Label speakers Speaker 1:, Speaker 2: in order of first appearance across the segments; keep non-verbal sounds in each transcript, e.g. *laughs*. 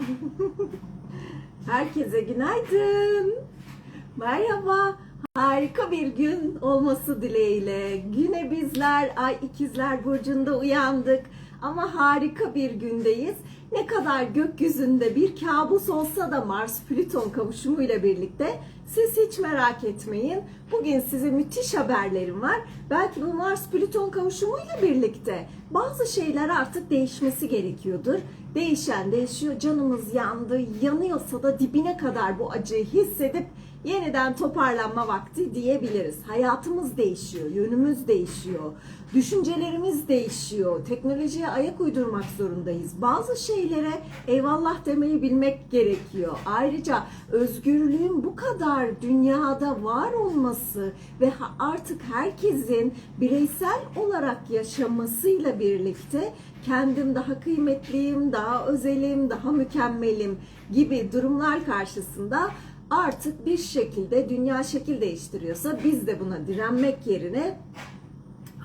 Speaker 1: *laughs* Herkese günaydın. Merhaba. Harika bir gün olması dileğiyle. Güne bizler Ay ikizler burcunda uyandık. Ama harika bir gündeyiz. Ne kadar gökyüzünde bir kabus olsa da Mars Plüton kavuşumuyla birlikte siz hiç merak etmeyin. Bugün size müthiş haberlerim var. Belki bu Mars Plüton kavuşumuyla birlikte bazı şeyler artık değişmesi gerekiyordur. Değişen değişiyor. Canımız yandı. Yanıyorsa da dibine kadar bu acıyı hissedip yeniden toparlanma vakti diyebiliriz. Hayatımız değişiyor, yönümüz değişiyor, düşüncelerimiz değişiyor. Teknolojiye ayak uydurmak zorundayız. Bazı şeylere eyvallah demeyi bilmek gerekiyor. Ayrıca özgürlüğün bu kadar dünyada var olması ve artık herkesin bireysel olarak yaşamasıyla birlikte kendim daha kıymetliyim, daha özelim, daha mükemmelim gibi durumlar karşısında artık bir şekilde dünya şekil değiştiriyorsa biz de buna direnmek yerine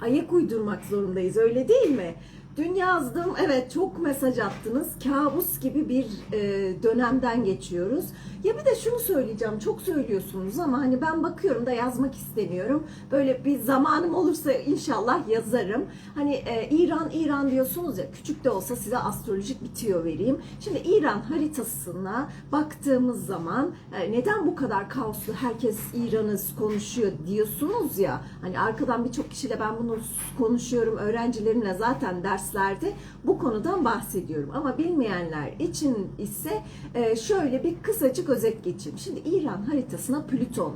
Speaker 1: ayak uydurmak zorundayız öyle değil mi? Dün yazdım evet çok mesaj attınız kabus gibi bir e, dönemden geçiyoruz. Ya bir de şunu söyleyeceğim çok söylüyorsunuz ama hani ben bakıyorum da yazmak istemiyorum. Böyle bir zamanım olursa inşallah yazarım. Hani e, İran İran diyorsunuz ya küçük de olsa size astrolojik bir tüyo vereyim. Şimdi İran haritasına baktığımız zaman e, neden bu kadar kaoslu herkes İran'ı konuşuyor diyorsunuz ya. Hani arkadan birçok kişiyle ben bunu konuşuyorum öğrencilerimle zaten derslerde bu konudan bahsediyorum. Ama bilmeyenler için ise e, şöyle bir kısacık özet geçeyim. Şimdi İran haritasına Plüton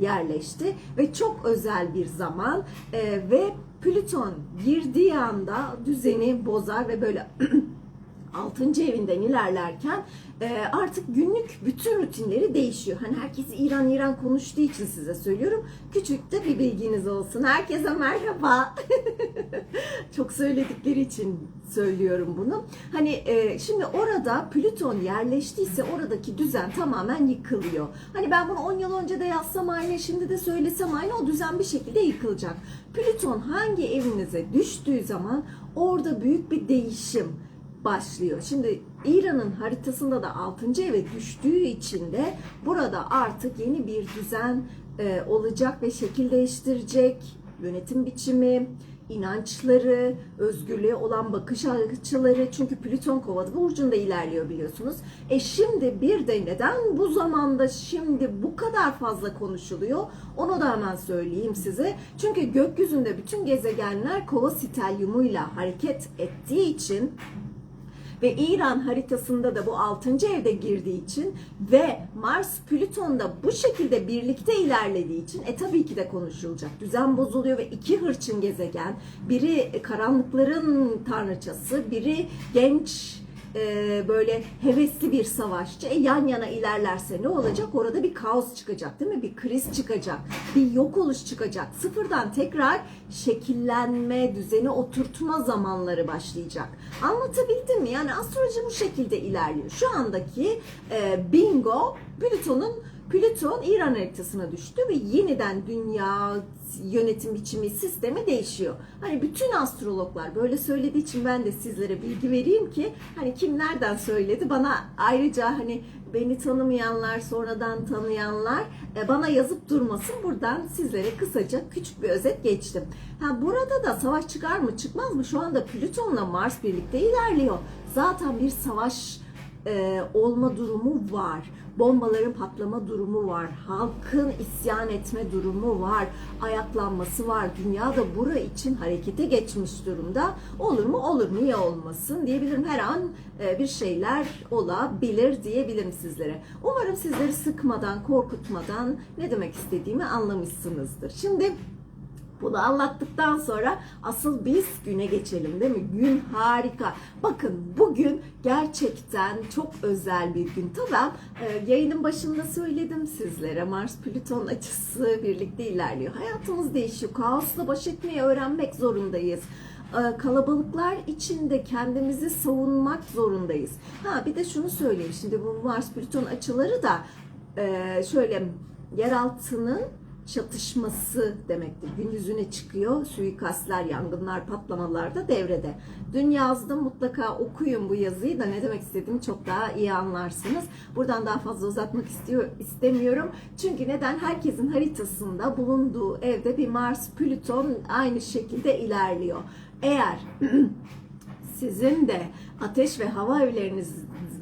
Speaker 1: yerleşti ve çok özel bir zaman e, ve Plüton girdiği anda düzeni bozar ve böyle *clears throat* 6. evinden ilerlerken e, artık günlük bütün rutinleri değişiyor. Hani herkes İran İran konuştuğu için size söylüyorum. Küçük de bir bilginiz olsun. Herkese merhaba. *laughs* Çok söyledikleri için söylüyorum bunu. Hani e, şimdi orada Plüton yerleştiyse oradaki düzen tamamen yıkılıyor. Hani ben bunu 10 yıl önce de yazsam aynı, şimdi de söylesem aynı o düzen bir şekilde yıkılacak. Plüton hangi evinize düştüğü zaman orada büyük bir değişim başlıyor. Şimdi İran'ın haritasında da 6. eve düştüğü için de burada artık yeni bir düzen e, olacak ve şekil değiştirecek. Yönetim biçimi, inançları, özgürlüğe olan bakış açıları çünkü Plüton Kova burcunda ilerliyor biliyorsunuz. E şimdi bir de neden bu zamanda şimdi bu kadar fazla konuşuluyor? Onu da hemen söyleyeyim size. Çünkü gökyüzünde bütün gezegenler Kova stelyumuyla hareket ettiği için ve İran haritasında da bu 6. evde girdiği için ve Mars Plüton'da bu şekilde birlikte ilerlediği için e tabii ki de konuşulacak. Düzen bozuluyor ve iki hırçın gezegen, biri karanlıkların tanrıçası, biri genç e, böyle hevesli bir savaşçı. E, yan yana ilerlerse ne olacak? Orada bir kaos çıkacak değil mi? Bir kriz çıkacak. Bir yok oluş çıkacak. Sıfırdan tekrar şekillenme, düzeni oturtma zamanları başlayacak. Anlatabildim mi? Yani astroloji bu şekilde ilerliyor. Şu andaki e, bingo Plüton'un Plüton İran haritasına düştü ve yeniden dünya yönetim biçimi sistemi değişiyor. Hani bütün astrologlar böyle söylediği için ben de sizlere bilgi vereyim ki hani kim nereden söyledi bana ayrıca hani beni tanımayanlar sonradan tanıyanlar e, bana yazıp durmasın buradan sizlere kısaca küçük bir özet geçtim. Ha burada da savaş çıkar mı çıkmaz mı şu anda Plüton'la Mars birlikte ilerliyor. Zaten bir savaş e, olma durumu var. Bombaların patlama durumu var. Halkın isyan etme durumu var. Ayaklanması var. Dünya da bura için harekete geçmiş durumda. Olur mu? Olur. Niye olmasın? Diyebilirim. Her an e, bir şeyler olabilir diyebilirim sizlere. Umarım sizleri sıkmadan, korkutmadan ne demek istediğimi anlamışsınızdır. Şimdi bunu anlattıktan sonra asıl biz güne geçelim değil mi? Gün harika. Bakın bugün gerçekten çok özel bir gün. Tamam e, yayının başında söyledim sizlere Mars Plüton açısı birlikte ilerliyor. Hayatımız değişiyor. Kaosla baş etmeyi öğrenmek zorundayız E, kalabalıklar içinde kendimizi savunmak zorundayız. Ha bir de şunu söyleyeyim. Şimdi bu Mars Plüton açıları da e, şöyle yeraltının çatışması demektir. Gün yüzüne çıkıyor. Suikastler, yangınlar, patlamalar da devrede. Dün yazdım. Mutlaka okuyun bu yazıyı da ne demek istediğimi çok daha iyi anlarsınız. Buradan daha fazla uzatmak istiyor istemiyorum. Çünkü neden? Herkesin haritasında bulunduğu evde bir Mars, Plüton aynı şekilde ilerliyor. Eğer *clears throat* sizin de ateş ve hava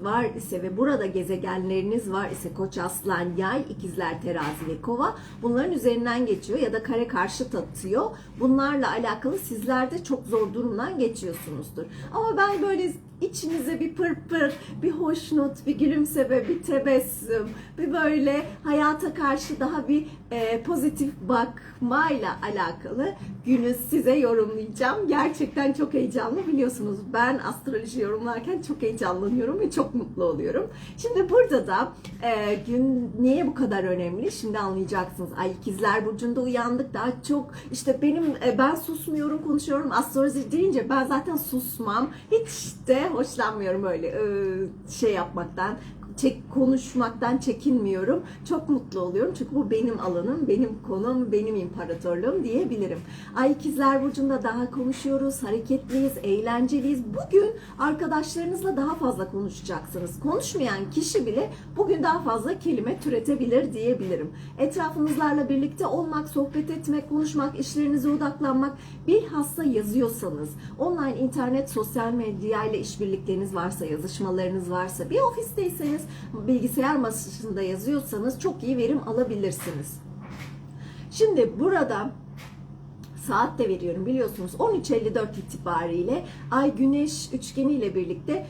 Speaker 1: var ise ve burada gezegenleriniz var ise Koç, Aslan, Yay, İkizler, Terazi ve Kova bunların üzerinden geçiyor ya da kare karşıt atıyor. Bunlarla alakalı sizler de çok zor durumdan geçiyorsunuzdur. Ama ben böyle içinize bir pırpır, bir hoşnut, bir gülümseme, bir tebessüm, bir böyle hayata karşı daha bir e, pozitif bakmayla alakalı günü size yorumlayacağım. Gerçekten çok heyecanlı biliyorsunuz. Ben astroloji yorumlarken çok heyecanlanıyorum ve çok mutlu oluyorum. Şimdi burada da e, gün niye bu kadar önemli? Şimdi anlayacaksınız. Ay ikizler burcunda uyandık daha çok işte benim e, ben susmuyorum konuşuyorum astroloji deyince ben zaten susmam. Hiç de hoşlanmıyorum öyle şey yapmaktan çek, konuşmaktan çekinmiyorum. Çok mutlu oluyorum çünkü bu benim alanım, benim konum, benim imparatorluğum diyebilirim. Ay ikizler burcunda daha konuşuyoruz, hareketliyiz, eğlenceliyiz. Bugün arkadaşlarınızla daha fazla konuşacaksınız. Konuşmayan kişi bile bugün daha fazla kelime türetebilir diyebilirim. Etrafınızlarla birlikte olmak, sohbet etmek, konuşmak, işlerinize odaklanmak, bilhassa yazıyorsanız, online, internet, sosyal medya ile işbirlikleriniz varsa, yazışmalarınız varsa, bir ofisteyseniz, bilgisayar masasında yazıyorsanız çok iyi verim alabilirsiniz. Şimdi burada saat de veriyorum biliyorsunuz 13.54 itibariyle Ay Güneş üçgeni ile birlikte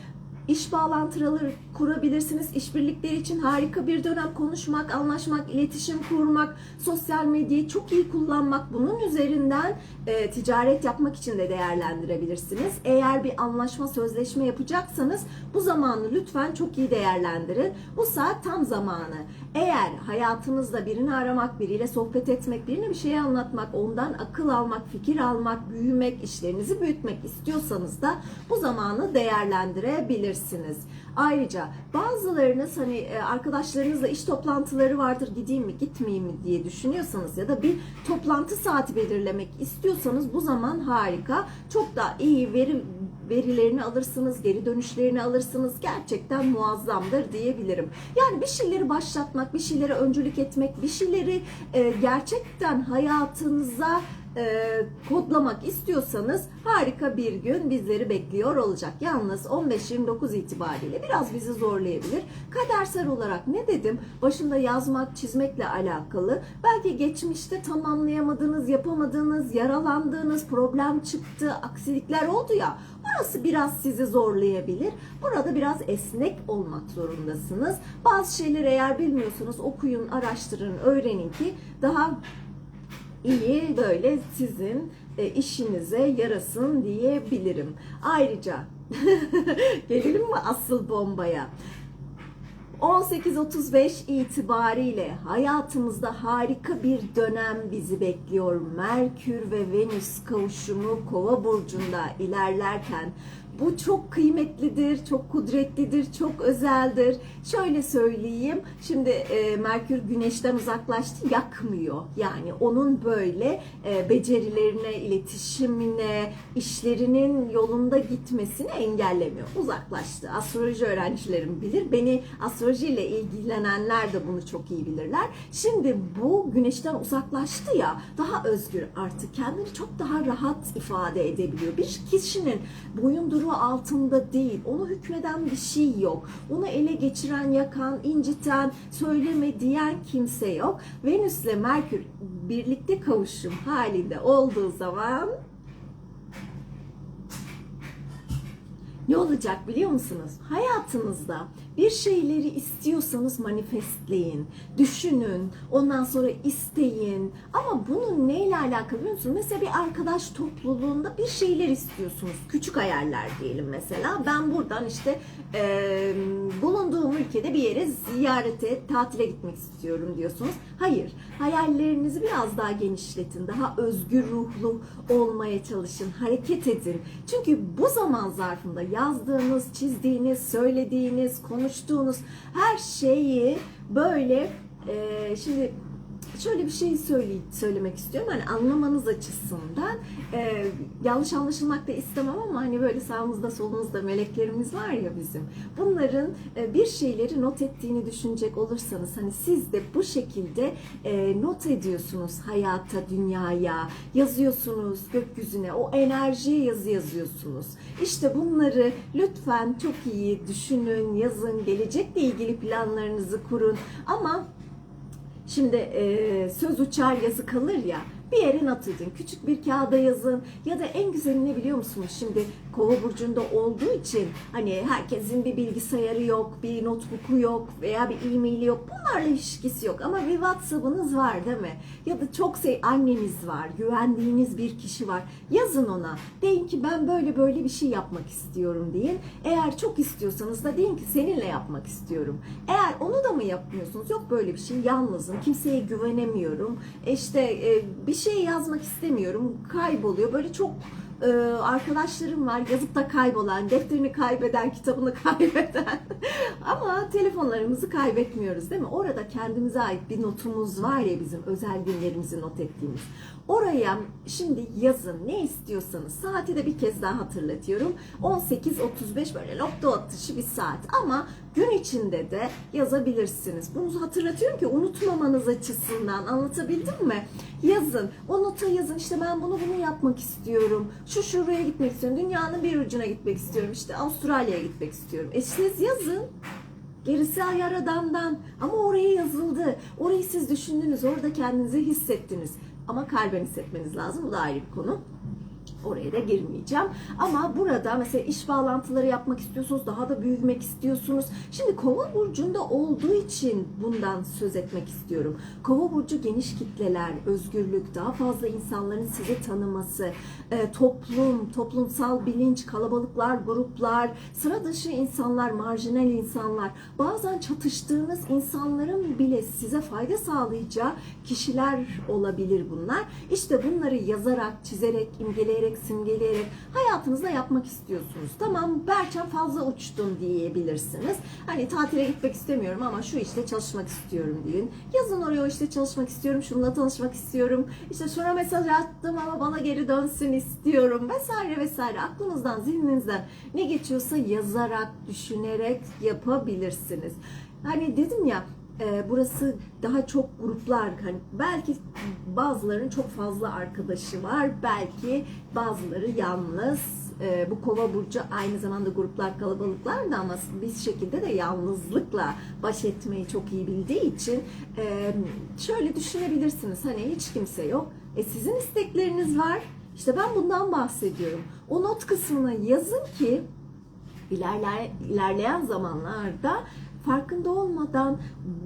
Speaker 1: iş bağlantıları kurabilirsiniz. İşbirlikleri için harika bir dönem konuşmak, anlaşmak, iletişim kurmak, sosyal medyayı çok iyi kullanmak, bunun üzerinden e, ticaret yapmak için de değerlendirebilirsiniz. Eğer bir anlaşma, sözleşme yapacaksanız bu zamanı lütfen çok iyi değerlendirin. Bu saat tam zamanı. Eğer hayatınızda birini aramak, biriyle sohbet etmek, birine bir şey anlatmak, ondan akıl almak, fikir almak, büyümek, işlerinizi büyütmek istiyorsanız da bu zamanı değerlendirebilirsiniz. Ayrıca bazılarınız hani e, arkadaşlarınızla iş toplantıları vardır gideyim mi gitmeyeyim mi diye düşünüyorsanız ya da bir toplantı saati belirlemek istiyorsanız bu zaman harika. Çok daha iyi veri verilerini alırsınız, geri dönüşlerini alırsınız. Gerçekten muazzamdır diyebilirim. Yani bir şeyleri başlatmak, bir şeylere öncülük etmek, bir şeyleri e, gerçekten hayatınıza e, kodlamak istiyorsanız harika bir gün bizleri bekliyor olacak. Yalnız 15-29 itibariyle biraz bizi zorlayabilir. Kadersel olarak ne dedim? Başında yazmak, çizmekle alakalı. Belki geçmişte tamamlayamadığınız, yapamadığınız, yaralandığınız, problem çıktı, aksilikler oldu ya. Burası biraz sizi zorlayabilir. Burada biraz esnek olmak zorundasınız. Bazı şeyleri eğer bilmiyorsanız okuyun, araştırın, öğrenin ki daha iyi böyle sizin e, işinize yarasın diyebilirim. Ayrıca *laughs* gelelim mi asıl bombaya? 18.35 itibariyle hayatımızda harika bir dönem bizi bekliyor. Merkür ve Venüs kavuşumu Kova burcunda ilerlerken bu çok kıymetlidir, çok kudretlidir, çok özeldir. Şöyle söyleyeyim, şimdi e, Merkür Güneş'ten uzaklaştı, yakmıyor. Yani onun böyle e, becerilerine, iletişimine, işlerinin yolunda gitmesini engellemiyor. Uzaklaştı. Astroloji öğrencilerim bilir. Beni astrolojiyle ilgilenenler de bunu çok iyi bilirler. Şimdi bu Güneş'ten uzaklaştı ya, daha özgür artık. Kendini çok daha rahat ifade edebiliyor. Bir kişinin boyunduruğu altında değil. Onu hükmeden bir şey yok. Onu ele geçiren, yakan, inciten, söyleme diyen kimse yok. Venüs ile Merkür birlikte kavuşum halinde olduğu zaman ne olacak biliyor musunuz? Hayatınızda bir şeyleri istiyorsanız manifestleyin, düşünün, ondan sonra isteyin. Ama bunun neyle alakalı biliyor musunuz? Mesela bir arkadaş topluluğunda bir şeyler istiyorsunuz. Küçük hayaller diyelim mesela. Ben buradan işte e, bulunduğum ülkede bir yere ziyarete, tatile gitmek istiyorum diyorsunuz. Hayır, hayallerinizi biraz daha genişletin. Daha özgür ruhlu olmaya çalışın, hareket edin. Çünkü bu zaman zarfında yazdığınız, çizdiğiniz, söylediğiniz, konuştuğunuz her şeyi böyle e, şimdi şöyle bir şey söyle, söylemek istiyorum. Hani anlamanız açısından e, yanlış anlaşılmak da istemem ama hani böyle sağımızda solumuzda meleklerimiz var ya bizim. Bunların e, bir şeyleri not ettiğini düşünecek olursanız hani siz de bu şekilde e, not ediyorsunuz hayata, dünyaya, yazıyorsunuz gökyüzüne, o enerjiye yazı yazıyorsunuz. İşte bunları lütfen çok iyi düşünün, yazın, gelecekle ilgili planlarınızı kurun ama Şimdi e, söz uçar yazı kalır ya bir yere not edin. Küçük bir kağıda yazın ya da en güzeli ne biliyor musunuz? Şimdi kova burcunda olduğu için hani herkesin bir bilgisayarı yok, bir notebook'u yok veya bir e-maili yok. Bunlarla ilişkisi yok ama bir WhatsApp'ınız var değil mi? Ya da çok sev anneniz var, güvendiğiniz bir kişi var. Yazın ona. Deyin ki ben böyle böyle bir şey yapmak istiyorum deyin. Eğer çok istiyorsanız da deyin ki seninle yapmak istiyorum. Eğer onu da mı yapmıyorsunuz? Yok böyle bir şey. Yalnızım. Kimseye güvenemiyorum. E İşte e, bir şey yazmak istemiyorum. Kayboluyor. Böyle çok e, arkadaşlarım var yazıp da kaybolan, defterini kaybeden, kitabını *laughs* kaybeden. Ama telefonlarımızı kaybetmiyoruz değil mi? Orada kendimize ait bir notumuz var ya bizim özel günlerimizi not ettiğimiz. Oraya şimdi yazın ne istiyorsanız saati de bir kez daha hatırlatıyorum. 18.35 böyle nokta atışı bir saat ama gün içinde de yazabilirsiniz. Bunu hatırlatıyorum ki unutmamanız açısından anlatabildim mi? Yazın. O nota yazın işte ben bunu bunu yapmak istiyorum. Şu şuraya gitmek istiyorum. Dünyanın bir ucuna gitmek istiyorum. İşte Avustralya'ya gitmek istiyorum. E siz yazın. Gerisi ayar adamdan. Ama oraya yazıldı. Orayı siz düşündünüz. Orada kendinizi hissettiniz. Ama kalben hissetmeniz lazım. Bu da ayrı bir konu. Oraya da girmeyeceğim. Ama burada mesela iş bağlantıları yapmak istiyorsunuz, daha da büyümek istiyorsunuz. Şimdi Kova burcunda olduğu için bundan söz etmek istiyorum. Kova burcu geniş kitleler, özgürlük, daha fazla insanların sizi tanıması, e, toplum, toplumsal bilinç, kalabalıklar, gruplar, sıra dışı insanlar, marjinal insanlar, bazen çatıştığınız insanların bile size fayda sağlayacağı kişiler olabilir bunlar. İşte bunları yazarak, çizerek, imgeleyerek, simgeleyerek hayatınızda yapmak istiyorsunuz. Tamam Berçem fazla uçtun diyebilirsiniz. Hani tatile gitmek istemiyorum ama şu işte çalışmak istiyorum deyin. Yazın oraya işte çalışmak istiyorum, şununla tanışmak istiyorum. İşte şuna mesaj attım ama bana geri dönsün istiyorum vesaire vesaire. Aklınızdan, zihninizden ne geçiyorsa yazarak, düşünerek yapabilirsiniz. Hani dedim ya e, burası daha çok gruplar hani belki bazılarının çok fazla arkadaşı var belki bazıları yalnız. E, bu kova burcu aynı zamanda gruplar kalabalıklar da ama bir şekilde de yalnızlıkla baş etmeyi çok iyi bildiği için e, şöyle düşünebilirsiniz hani hiç kimse yok. E sizin istekleriniz var. İşte ben bundan bahsediyorum. O not kısmına yazın ki ilerler, ilerleyen zamanlarda farkında olmadan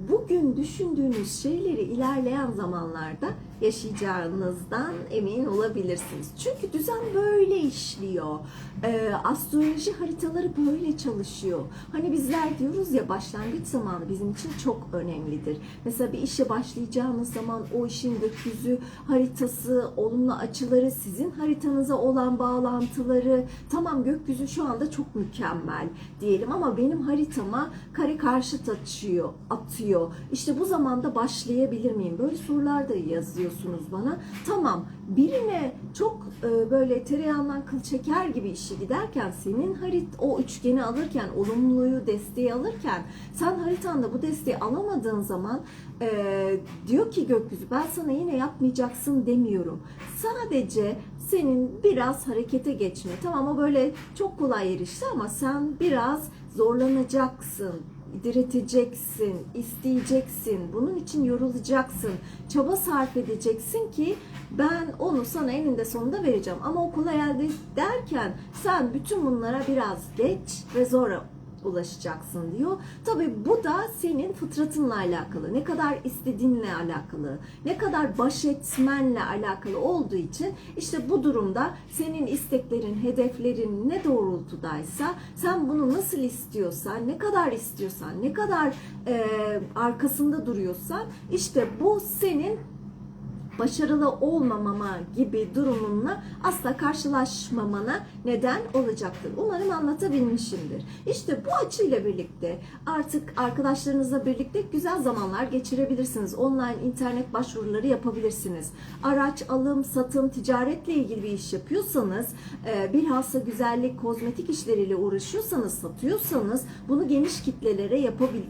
Speaker 1: bugün düşündüğünüz şeyleri ilerleyen zamanlarda yaşayacağınızdan emin olabilirsiniz. Çünkü düzen böyle işliyor. Ee, astroloji haritaları böyle çalışıyor. Hani bizler diyoruz ya başlangıç zamanı bizim için çok önemlidir. Mesela bir işe başlayacağınız zaman o işin gökyüzü haritası, olumlu açıları, sizin haritanıza olan bağlantıları, tamam gökyüzü şu anda çok mükemmel diyelim ama benim haritama kare karşıt açıyor, atıyor. İşte bu zamanda başlayabilir miyim? Böyle sorular da yazıyorsunuz bana. Tamam birine çok e, böyle tereyağından kıl çeker gibi işi giderken senin harit o üçgeni alırken olumluyu desteği alırken sen haritanda bu desteği alamadığın zaman e, diyor ki gökyüzü ben sana yine yapmayacaksın demiyorum. Sadece senin biraz harekete geçme. Tamam o böyle çok kolay erişti ama sen biraz zorlanacaksın direteceksin, isteyeceksin, bunun için yorulacaksın, çaba sarf edeceksin ki ben onu sana eninde sonunda vereceğim. Ama o kolay elde derken sen bütün bunlara biraz geç ve sonra ulaşacaksın diyor. Tabi bu da senin fıtratınla alakalı, ne kadar istediğinle alakalı, ne kadar baş etmenle alakalı olduğu için işte bu durumda senin isteklerin, hedeflerin ne doğrultudaysa sen bunu nasıl istiyorsan, ne kadar istiyorsan, ne kadar e, arkasında duruyorsan işte bu senin başarılı olmamama gibi durumunla asla karşılaşmamana neden olacaktır. Umarım anlatabilmişimdir. İşte bu açıyla birlikte artık arkadaşlarınızla birlikte güzel zamanlar geçirebilirsiniz. Online internet başvuruları yapabilirsiniz. Araç alım, satım, ticaretle ilgili bir iş yapıyorsanız, e, bilhassa güzellik, kozmetik işleriyle uğraşıyorsanız, satıyorsanız bunu geniş kitlelere yapabil-.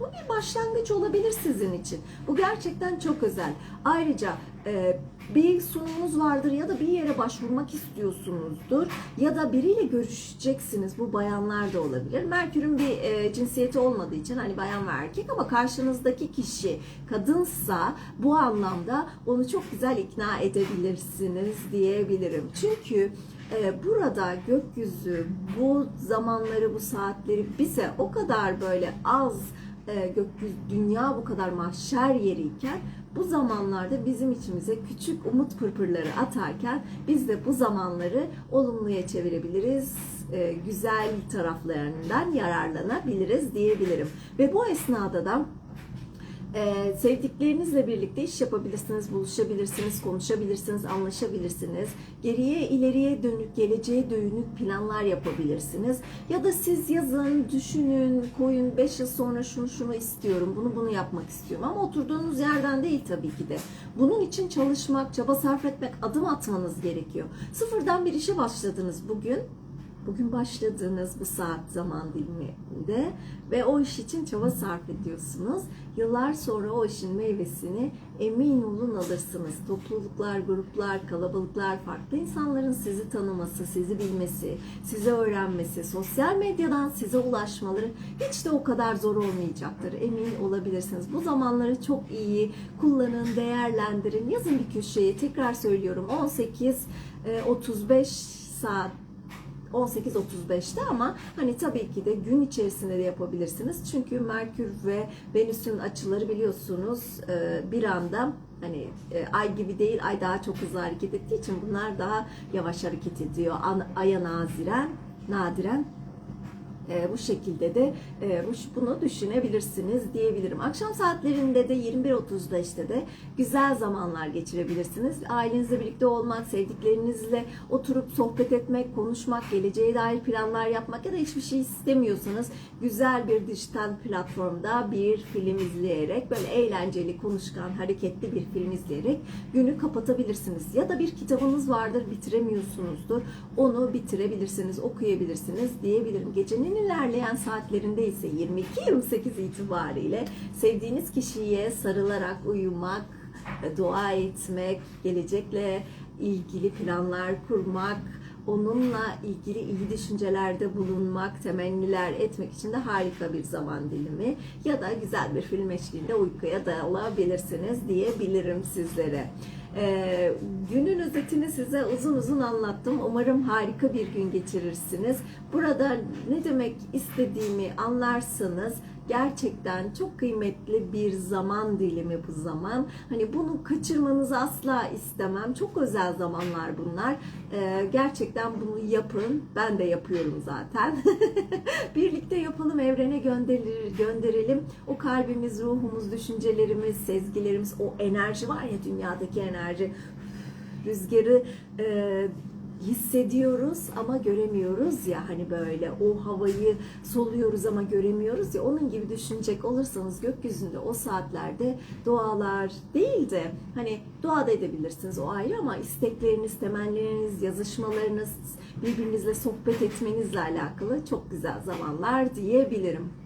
Speaker 1: Bu bir başlangıç olabilir sizin için. Bu gerçekten çok özel. Ayrıca e, bir sunumunuz vardır ya da bir yere başvurmak istiyorsunuzdur ya da biriyle görüşeceksiniz. Bu bayanlar da olabilir. Merkür'ün bir e, cinsiyeti olmadığı için hani bayan ve erkek ama karşınızdaki kişi kadınsa bu anlamda onu çok güzel ikna edebilirsiniz diyebilirim. Çünkü e, burada gökyüzü bu zamanları bu saatleri bize o kadar böyle az e, gökyüzü dünya bu kadar mahşer yeriyken bu zamanlarda bizim içimize küçük umut pırpırları atarken biz de bu zamanları olumluya çevirebiliriz. e, güzel taraflarından yararlanabiliriz diyebilirim. Ve bu esnada da ee, sevdiklerinizle birlikte iş yapabilirsiniz, buluşabilirsiniz, konuşabilirsiniz, anlaşabilirsiniz. Geriye, ileriye dönük, geleceğe dönük planlar yapabilirsiniz. Ya da siz yazın, düşünün, koyun 5 yıl sonra şunu şunu istiyorum, bunu bunu yapmak istiyorum. Ama oturduğunuz yerden değil tabii ki de. Bunun için çalışmak, çaba sarf etmek, adım atmanız gerekiyor. Sıfırdan bir işe başladınız bugün bugün başladığınız bu saat zaman diliminde ve o iş için çaba sarf ediyorsunuz. Yıllar sonra o işin meyvesini emin olun alırsınız. Topluluklar, gruplar, kalabalıklar, farklı insanların sizi tanıması, sizi bilmesi, sizi öğrenmesi, sosyal medyadan size ulaşmaları hiç de o kadar zor olmayacaktır. Emin olabilirsiniz. Bu zamanları çok iyi kullanın, değerlendirin. Yazın bir köşeye. Tekrar söylüyorum 18 e, 35 saat 18.35'te ama hani tabii ki de gün içerisinde de yapabilirsiniz. Çünkü Merkür ve Venüs'ün açıları biliyorsunuz e, bir anda hani e, ay gibi değil ay daha çok hızlı hareket ettiği için bunlar daha yavaş hareket ediyor. Aya naziren, nadiren e, bu şekilde de e, bu- bunu düşünebilirsiniz diyebilirim. Akşam saatlerinde de 21.30'da işte de güzel zamanlar geçirebilirsiniz. Ailenizle birlikte olmak, sevdiklerinizle oturup sohbet etmek, konuşmak, geleceğe dair planlar yapmak ya da hiçbir şey istemiyorsanız güzel bir dijital platformda bir film izleyerek böyle eğlenceli, konuşkan, hareketli bir film izleyerek günü kapatabilirsiniz. Ya da bir kitabınız vardır bitiremiyorsunuzdur. Onu bitirebilirsiniz, okuyabilirsiniz diyebilirim. Gecenin ilerleyen saatlerinde ise 22-28 itibariyle sevdiğiniz kişiye sarılarak uyumak, dua etmek, gelecekle ilgili planlar kurmak, onunla ilgili iyi düşüncelerde bulunmak, temenniler etmek için de harika bir zaman dilimi ya da güzel bir film eşliğinde uykuya dalabilirsiniz diyebilirim sizlere. Ee, günün özetini size uzun uzun anlattım. Umarım harika bir gün geçirirsiniz. Burada ne demek istediğimi anlarsınız gerçekten çok kıymetli bir zaman dilimi bu zaman. Hani bunu kaçırmanızı asla istemem. Çok özel zamanlar bunlar. Ee, gerçekten bunu yapın. Ben de yapıyorum zaten. *laughs* Birlikte yapalım, evrene gönderir, gönderelim. O kalbimiz, ruhumuz, düşüncelerimiz, sezgilerimiz, o enerji var ya dünyadaki enerji. Rüzgarı e, hissediyoruz ama göremiyoruz ya hani böyle o havayı soluyoruz ama göremiyoruz ya onun gibi düşünecek olursanız gökyüzünde o saatlerde dualar değil de hani dua da edebilirsiniz o ayrı ama istekleriniz, temennileriniz, yazışmalarınız, birbirinizle sohbet etmenizle alakalı çok güzel zamanlar diyebilirim.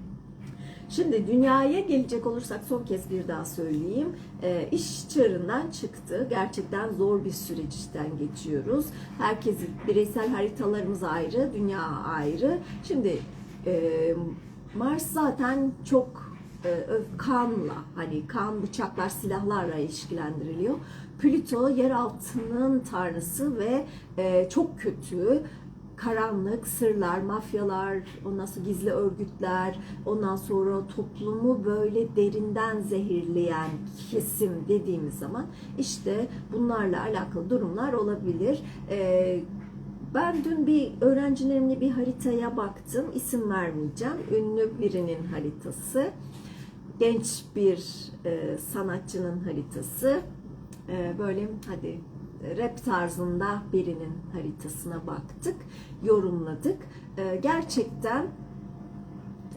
Speaker 1: Şimdi dünyaya gelecek olursak son kez bir daha söyleyeyim. E, iş çığırından çıktı. Gerçekten zor bir süreçten geçiyoruz. Herkesin bireysel haritalarımız ayrı, dünya ayrı. Şimdi e, Mars zaten çok e, kanla hani kan, bıçaklar, silahlarla ilişkilendiriliyor. Plüto yeraltının tanrısı ve e, çok kötü karanlık, sırlar, mafyalar, ondan sonra gizli örgütler, ondan sonra toplumu böyle derinden zehirleyen kesim dediğimiz zaman işte bunlarla alakalı durumlar olabilir. Ee, ben dün bir öğrencilerimle bir haritaya baktım. İsim vermeyeceğim. Ünlü birinin haritası. Genç bir e, sanatçının haritası. e, böyle hadi rap tarzında birinin haritasına baktık, yorumladık. E, gerçekten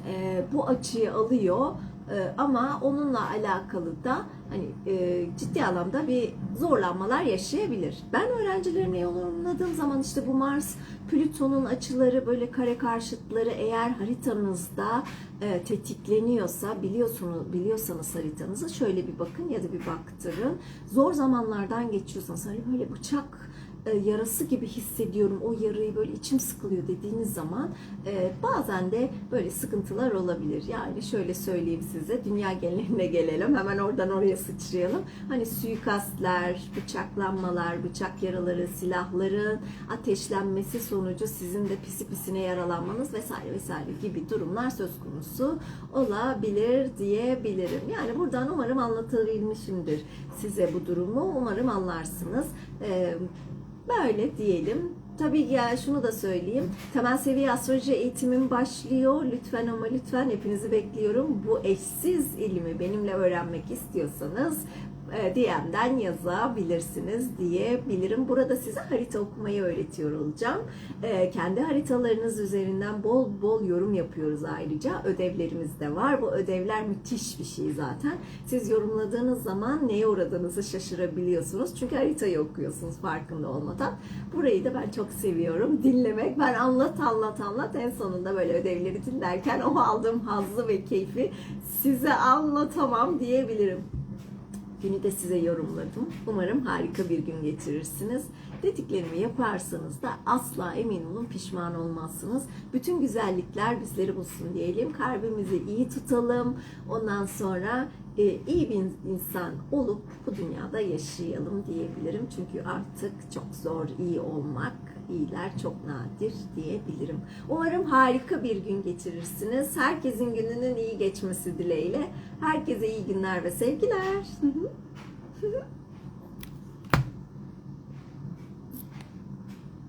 Speaker 1: e, bu açıyı alıyor E, ama onunla alakalı da hani e, ciddi anlamda bir zorlanmalar yaşayabilir. Ben öğrencilerime yorumladığım zaman işte bu Mars Plüton'un açıları böyle kare karşıtları eğer haritanızda e, tetikleniyorsa biliyorsunuz biliyorsanız haritanızı şöyle bir bakın ya da bir baktırın. Zor zamanlardan geçiyorsanız hani böyle bıçak e, yarası gibi hissediyorum. O yarayı böyle içim sıkılıyor dediğiniz zaman e, bazen de böyle sıkıntılar olabilir. Yani şöyle söyleyeyim size dünya geneline gelelim. Hemen oradan oraya sıçrayalım. Hani suikastler, bıçaklanmalar, bıçak yaraları, silahların ateşlenmesi sonucu sizin de pisi pisine yaralanmanız vesaire vesaire gibi durumlar söz konusu olabilir diyebilirim. Yani buradan umarım anlatabilmişimdir size bu durumu. Umarım anlarsınız. Ee, Böyle diyelim. Tabii ya şunu da söyleyeyim. Temel seviye astroloji eğitimim başlıyor. Lütfen ama lütfen hepinizi bekliyorum. Bu eşsiz ilmi benimle öğrenmek istiyorsanız DM'den yazabilirsiniz diyebilirim. Burada size harita okumayı öğretiyor olacağım. E, Kendi haritalarınız üzerinden bol bol yorum yapıyoruz ayrıca. Ödevlerimiz de var. Bu ödevler müthiş bir şey zaten. Siz yorumladığınız zaman neye uğradığınızı şaşırabiliyorsunuz. Çünkü haritayı okuyorsunuz farkında olmadan. Burayı da ben çok seviyorum. Dinlemek. Ben anlat anlat anlat. En sonunda böyle ödevleri dinlerken o aldığım hazzı ve keyfi size anlatamam diyebilirim. Günü de size yorumladım. Umarım harika bir gün geçirirsiniz. Dediklerimi yaparsanız da asla emin olun pişman olmazsınız. Bütün güzellikler bizleri bulsun diyelim. Kalbimizi iyi tutalım. Ondan sonra iyi bir insan olup bu dünyada yaşayalım diyebilirim. Çünkü artık çok zor iyi olmak, iyiler çok nadir diyebilirim. Umarım harika bir gün geçirirsiniz. Herkesin gününün iyi geçmesi dileğiyle. Herkese iyi günler ve sevgiler.